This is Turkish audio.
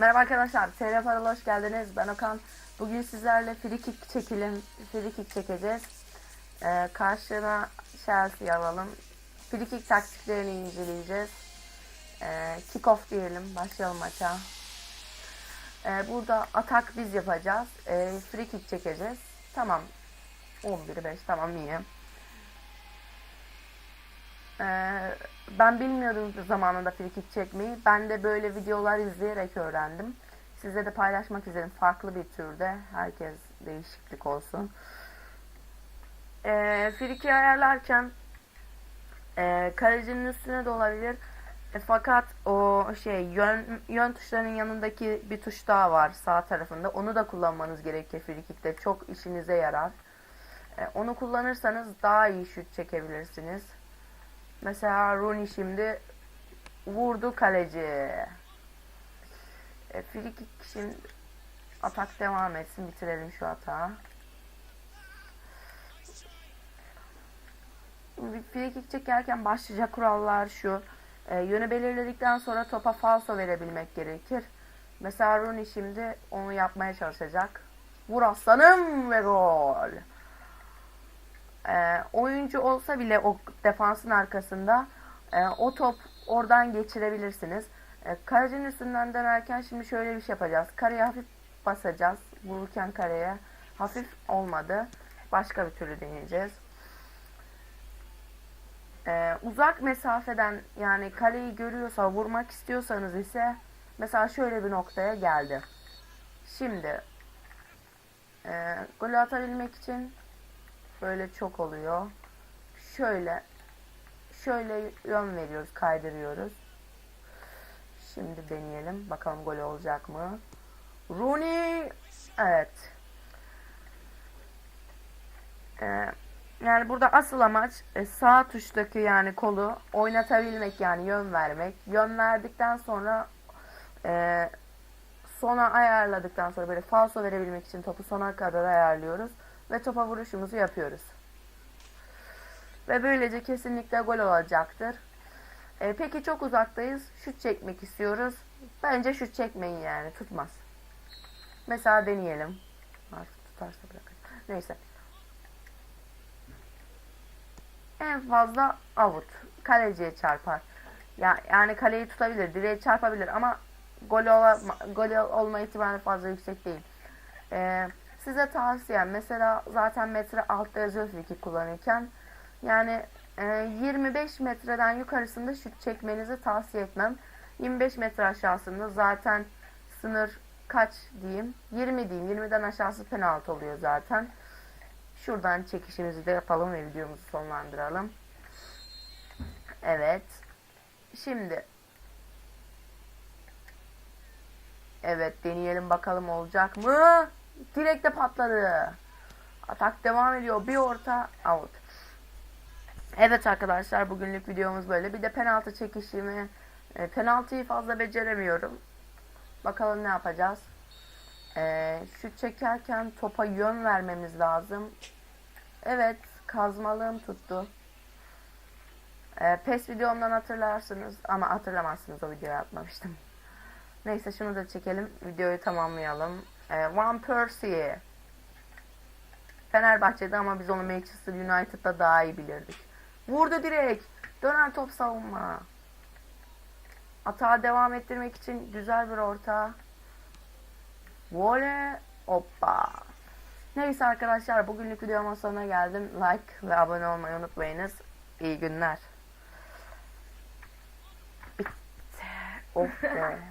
Merhaba arkadaşlar, TR Paralı hoş geldiniz. Ben Okan. Bugün sizlerle free kick çekelim, free kick çekeceğiz. Ee, karşına Chelsea alalım. Free kick taktiklerini inceleyeceğiz. Ee, kick off diyelim, başlayalım maça. Ee, burada atak biz yapacağız. Ee, free kick çekeceğiz. Tamam. 11 5 tamam iyi. Ee, ben bilmiyordum zamanında free kick çekmeyi. Ben de böyle videolar izleyerek öğrendim. Size de paylaşmak istedim. Farklı bir türde. Herkes değişiklik olsun. Free kick ayarlarken e, kalecinin üstüne de olabilir. E, fakat o şey yön, yön tuşlarının yanındaki bir tuş daha var sağ tarafında. Onu da kullanmanız gerekir free kick'te. Çok işinize yarar. E, onu kullanırsanız daha iyi şut çekebilirsiniz. Mesela Rooney şimdi vurdu kaleci. E, free kick şimdi atak devam etsin. Bitirelim şu. Şimdi Free kick çekerken başlıca kurallar şu. E, yönü belirledikten sonra topa falso verebilmek gerekir. Mesela Rooney şimdi onu yapmaya çalışacak. Vur aslanım ve gol. E, oyuncu olsa bile o defansın arkasında e, o top oradan geçirebilirsiniz. E, kalecinin üstünden dönerken şimdi şöyle bir şey yapacağız. Kareye hafif basacağız. Vururken kareye hafif olmadı. Başka bir türlü deneyeceğiz. E, uzak mesafeden yani kaleyi görüyorsa vurmak istiyorsanız ise mesela şöyle bir noktaya geldi. Şimdi e, golü atabilmek için böyle çok oluyor. Şöyle şöyle yön veriyoruz, kaydırıyoruz. Şimdi deneyelim. Bakalım gol olacak mı? Rooney evet. Ee, yani burada asıl amaç e, sağ tuştaki yani kolu oynatabilmek yani yön vermek. Yön verdikten sonra e, sona ayarladıktan sonra böyle falso verebilmek için topu sona kadar ayarlıyoruz ve topa vuruşumuzu yapıyoruz. Ve böylece kesinlikle gol olacaktır. E, peki çok uzaktayız. Şut çekmek istiyoruz. Bence şut çekmeyin yani. Tutmaz. Mesela deneyelim. Artık tutarsa bırakın. Neyse. En fazla avut. Kaleciye çarpar. Ya, yani kaleyi tutabilir. Direğe çarpabilir ama gol, ola, gol olma ihtimali fazla yüksek değil. Eee size tavsiyem mesela zaten metre altta yazıyor friki kullanırken yani e, 25 metreden yukarısında şut çekmenizi tavsiye etmem. 25 metre aşağısında zaten sınır kaç diyeyim 20 diyeyim 20'den aşağısı penaltı oluyor zaten. Şuradan çekişimizi de yapalım ve videomuzu sonlandıralım. Evet. Şimdi Evet deneyelim bakalım olacak mı? Direkte patladı. Atak devam ediyor. Bir orta out. Evet arkadaşlar bugünlük videomuz böyle. Bir de penaltı çekişimi. E, penaltıyı fazla beceremiyorum. Bakalım ne yapacağız. E, şut çekerken topa yön vermemiz lazım. Evet kazmalığım tuttu. E, PES videomdan hatırlarsınız ama hatırlamazsınız o videoyu atmamıştım. Neyse şunu da çekelim. Videoyu tamamlayalım. Ee, Van Persie. Fenerbahçe'de ama biz onu Manchester United'da daha iyi bilirdik. Vurdu direkt. Dönen top savunma. Atağa devam ettirmek için güzel bir orta. Voley. Hoppa. Neyse arkadaşlar bugünlük videomun sonuna geldim. Like ve abone olmayı unutmayınız. İyi günler. Bitti. Of be.